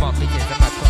ฟอร์มที่เห็นสำหรับ